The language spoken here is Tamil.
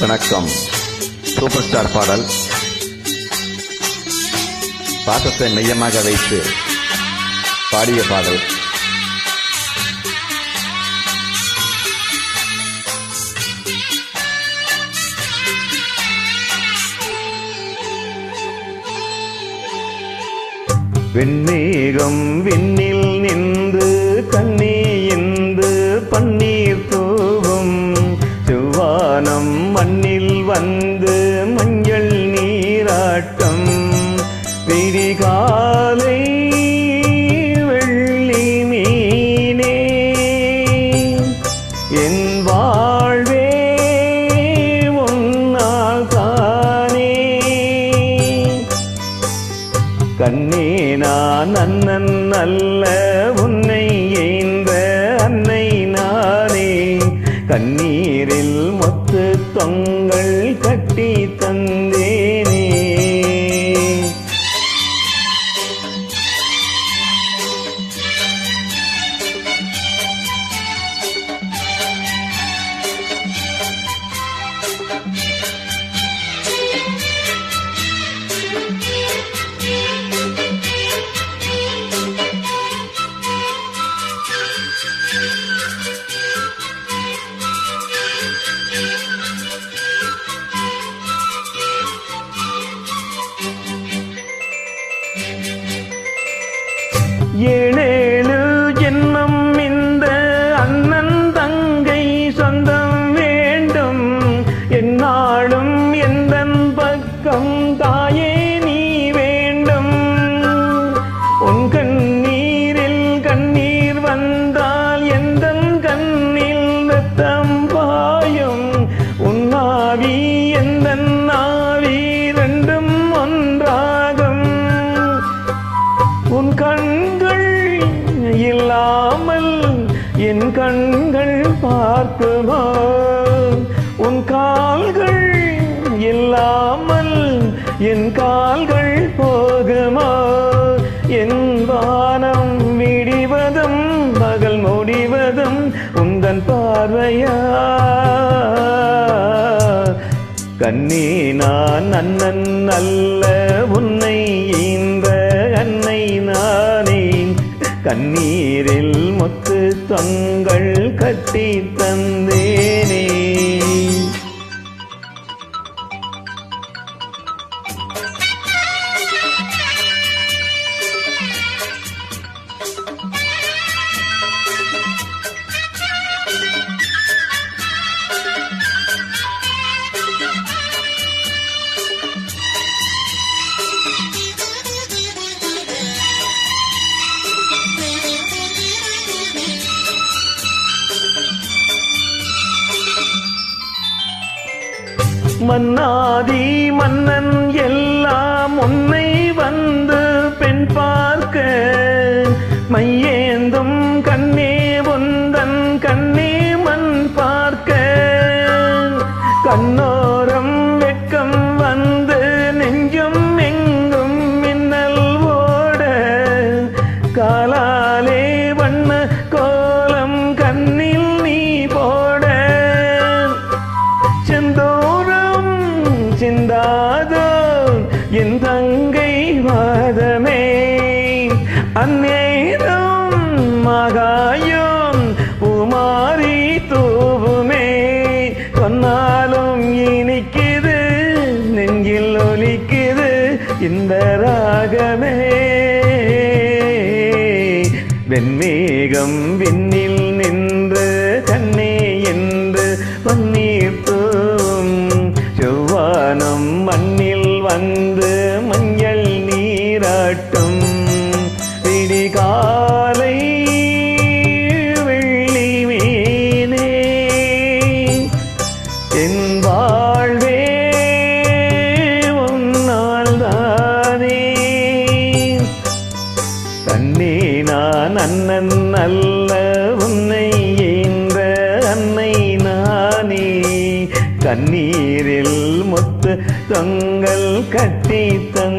வணக்கம். சூப்பர் ஸ்டார் பாடல். பாசத்தை மையமாக வைத்து பாடிய பாடல். வெண்ணீகம் விண்ணில் நின்று கண்ணீந்து பன்னீர் பண்ணி கண்ணே நான் அண்ணன் அல்ல உன்னை ஏந்த அன்னை நானே. கண்ணீரில் மொத்து தொங்க ஏழு என் கண்கள் பார்க்குமா? உன் கால்கள் இல்லாமல் என் கால்கள் போகுமா? என் வானம் விடிவதும் பகல் முடிவதும் உந்தன் பார்வையா? கண்ணே நான் அண்ணன் அல்ல உன்னை கண்ணீரில் முத்து தொங்கள் கட்டி தந்தேனே. மன்னாதி மன்னன் எல்லாம் உன்னை வந்து பெண் பார்க்க மையேந்தும் அந்நேரம் மகாயம் உமாரி தூவுமே. சொன்னாலும் இனிக்குது நெஞ்சில் ஒலிக்குது இந்த ராகமே. வெண்மேகம் விண்ணில் தொங்கல் கட்டி தந்தேன்